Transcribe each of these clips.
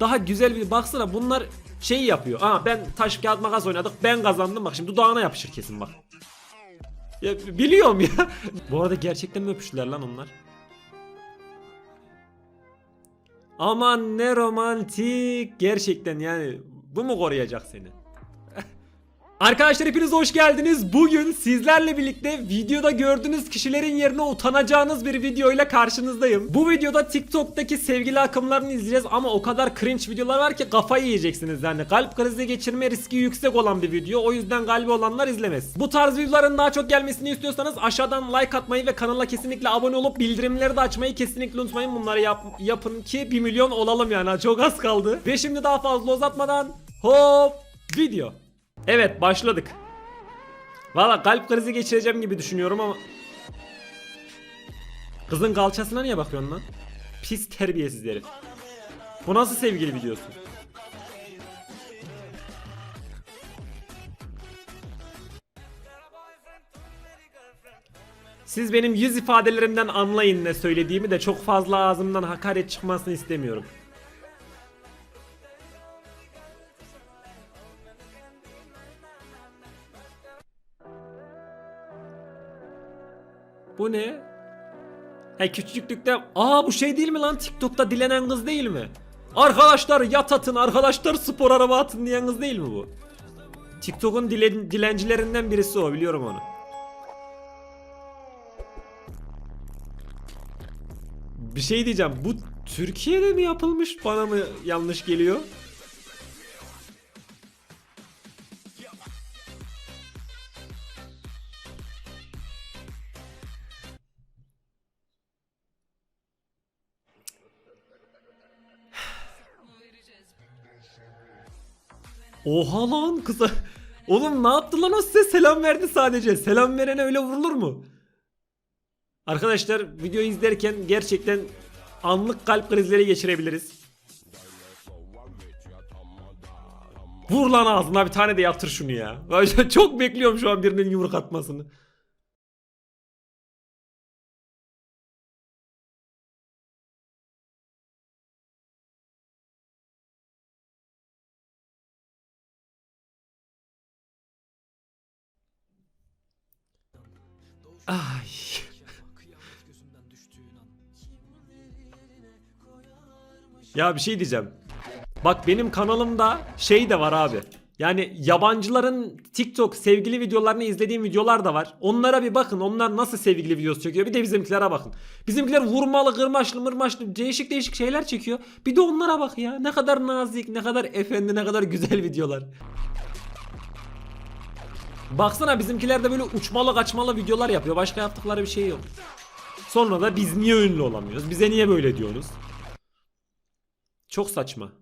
Daha güzel bir baksana bunlar şey yapıyor. Aa ben taş kağıt makas oynadık ben kazandım bak şimdi dudağına yapışır kesin bak. Ya biliyorum ya. Bu arada gerçekten mi öpüştüler lan onlar? Aman ne romantik. Gerçekten yani bu mu koruyacak seni? Arkadaşlar hepiniz hoş geldiniz. Bugün sizlerle birlikte videoda gördüğünüz kişilerin yerine utanacağınız bir videoyla karşınızdayım. Bu videoda TikTok'taki sevgili akımlarını izleyeceğiz ama o kadar cringe videolar var ki kafayı yiyeceksiniz yani. Kalp krizi geçirme riski yüksek olan bir video. O yüzden kalbi olanlar izlemez. Bu tarz videoların daha çok gelmesini istiyorsanız aşağıdan like atmayı ve kanala kesinlikle abone olup bildirimleri de açmayı kesinlikle unutmayın. Bunları yap- yapın ki 1 milyon olalım yani. Çok az kaldı. Ve şimdi daha fazla uzatmadan hop video. Evet başladık. Valla kalp krizi geçireceğim gibi düşünüyorum ama Kızın kalçasına niye bakıyorsun lan? Pis terbiyesiz herif. Bu nasıl sevgili videosu? Siz benim yüz ifadelerimden anlayın ne söylediğimi de çok fazla ağzımdan hakaret çıkmasını istemiyorum. Bu ne? He küçüklükte aa bu şey değil mi lan TikTok'ta dilenen kız değil mi? Arkadaşlar yat atın arkadaşlar spor araba atın diyen kız değil mi bu? TikTok'un dilen, dilencilerinden birisi o biliyorum onu. Bir şey diyeceğim bu Türkiye'de mi yapılmış bana mı yanlış geliyor? Oha lan kıza. Oğlum ne yaptı lan o size selam verdi sadece. Selam verene öyle vurulur mu? Arkadaşlar videoyu izlerken gerçekten anlık kalp krizleri geçirebiliriz. Vur lan ağzına bir tane de yatır şunu ya. Çok bekliyorum şu an birinin yumruk atmasını. Ay. Ya bir şey diyeceğim. Bak benim kanalımda şey de var abi. Yani yabancıların TikTok sevgili videolarını izlediğim videolar da var. Onlara bir bakın. Onlar nasıl sevgili videosu çekiyor. Bir de bizimkilere bakın. Bizimkiler vurmalı, kırmaçlı, mırmaçlı değişik değişik şeyler çekiyor. Bir de onlara bak ya. Ne kadar nazik, ne kadar efendi, ne kadar güzel videolar. Baksana bizimkiler de böyle uçmalı kaçmalı videolar yapıyor. Başka yaptıkları bir şey yok. Sonra da biz niye ünlü olamıyoruz? Bize niye böyle diyorsunuz? Çok saçma.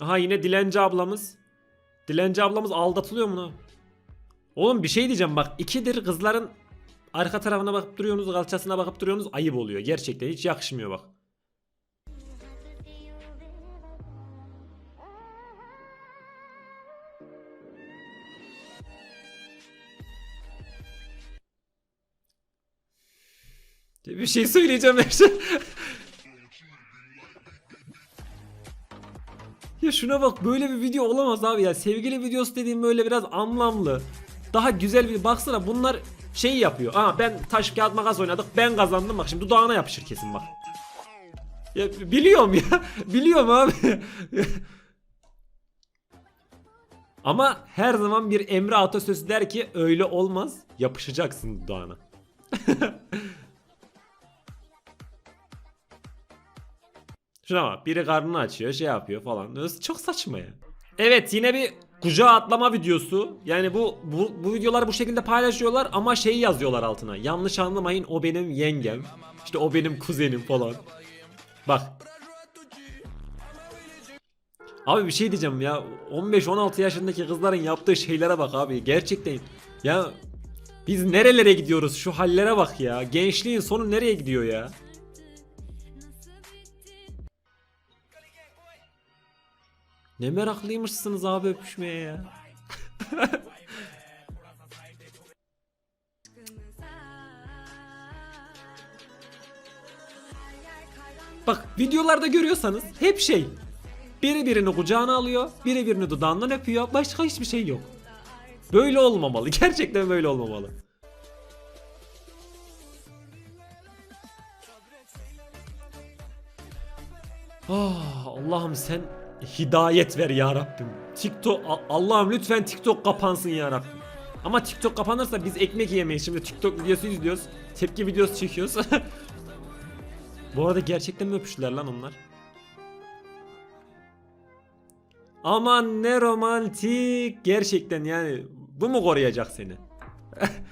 Aha yine dilenci ablamız. Dilenci ablamız aldatılıyor mu lan? Oğlum bir şey diyeceğim bak ikidir kızların arka tarafına bakıp duruyorsunuz kalçasına bakıp duruyorsunuz ayıp oluyor. Gerçekten hiç yakışmıyor bak. Bir şey söyleyeceğim Erşen. ya şuna bak böyle bir video olamaz abi ya. Sevgili videosu dediğim böyle biraz anlamlı. Daha güzel bir baksana bunlar şey yapıyor. Aa ben taş kağıt makas oynadık ben kazandım bak şimdi dudağına yapışır kesin bak. Ya biliyorum ya. biliyorum abi. Ama her zaman bir Emre atasözü der ki öyle olmaz yapışacaksın dudağına. Şuna bak biri karnını açıyor şey yapıyor falan. Çok saçma ya. Evet yine bir kucağa atlama videosu. Yani bu, bu bu videoları bu şekilde paylaşıyorlar ama şeyi yazıyorlar altına. Yanlış anlamayın o benim yengem. İşte o benim kuzenim falan. Bak. Abi bir şey diyeceğim ya. 15-16 yaşındaki kızların yaptığı şeylere bak abi. Gerçekten. Ya biz nerelere gidiyoruz? Şu hallere bak ya. Gençliğin sonu nereye gidiyor ya? Ne meraklıymışsınız abi öpüşmeye ya. Bak Videolarda görüyorsanız hep şey. Biri birini kucağına alıyor, biri birini dudağından öpüyor. Başka hiçbir şey yok. Böyle olmamalı. Gerçekten böyle olmamalı. Ah, Allah'ım sen hidayet ver ya Rabbim. TikTok Allah'ım lütfen TikTok kapansın ya Rabbim. Ama TikTok kapanırsa biz ekmek yemeyiz. Şimdi TikTok videosu izliyoruz. Tepki videosu çekiyoruz. Bu arada gerçekten mi öpüştüler lan onlar? Aman ne romantik. Gerçekten yani bu mu koruyacak seni?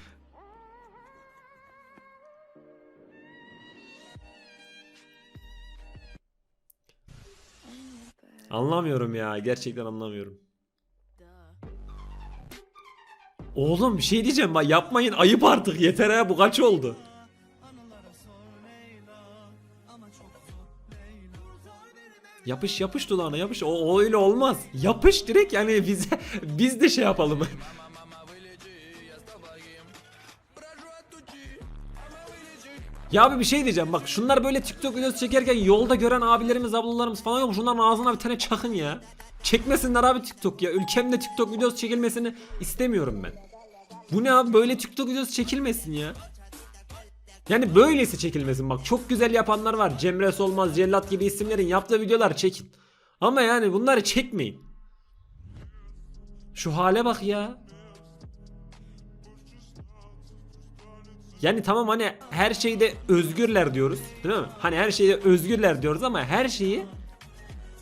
Anlamıyorum ya. Gerçekten anlamıyorum. Oğlum bir şey diyeceğim yapmayın ayıp artık yeter ha bu kaç oldu? Yapış yapış dudağına yapış o, o öyle olmaz. Yapış direkt yani bize biz de şey yapalım. Ya abi bir şey diyeceğim bak şunlar böyle TikTok videosu çekerken yolda gören abilerimiz ablalarımız falan yok şunların ağzına bir tane çakın ya. Çekmesinler abi TikTok ya ülkemde TikTok videosu çekilmesini istemiyorum ben. Bu ne abi böyle TikTok videosu çekilmesin ya. Yani böylesi çekilmesin bak çok güzel yapanlar var Cemre Solmaz Cellat gibi isimlerin yaptığı videolar çekin. Ama yani bunları çekmeyin. Şu hale bak ya. Yani tamam hani her şeyde özgürler diyoruz değil mi? Hani her şeyde özgürler diyoruz ama her şeyi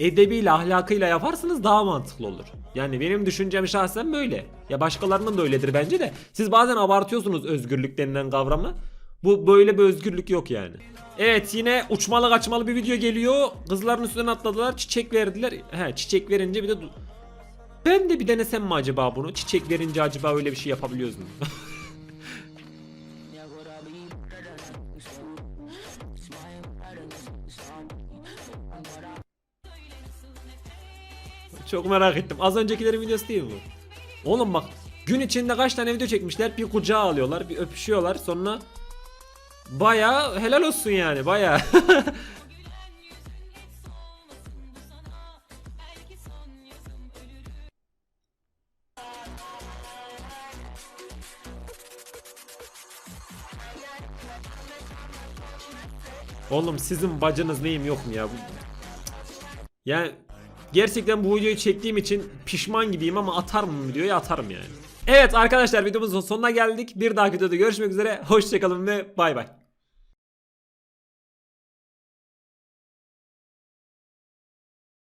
edebiyle ahlakıyla yaparsanız daha mantıklı olur. Yani benim düşüncem şahsen böyle. Ya başkalarının da öyledir bence de. Siz bazen abartıyorsunuz özgürlük denilen kavramı. Bu böyle bir özgürlük yok yani. Evet yine uçmalı kaçmalı bir video geliyor. Kızların üstüne atladılar çiçek verdiler. He çiçek verince bir de... Ben de bir denesem mi acaba bunu? Çiçek verince acaba öyle bir şey yapabiliyoruz mu? Çok merak ettim. Az öncekilerin videosu değil bu? Oğlum bak gün içinde kaç tane video çekmişler. Bir kucağa alıyorlar, bir öpüşüyorlar. Sonra baya helal olsun yani baya. Oğlum sizin bacınız neyim yok mu ya? Yani gerçekten bu videoyu çektiğim için pişman gibiyim ama atar mı videoyu atarım yani. Evet arkadaşlar videomuzun sonuna geldik. Bir dahaki videoda görüşmek üzere. Hoşçakalın ve bay bay.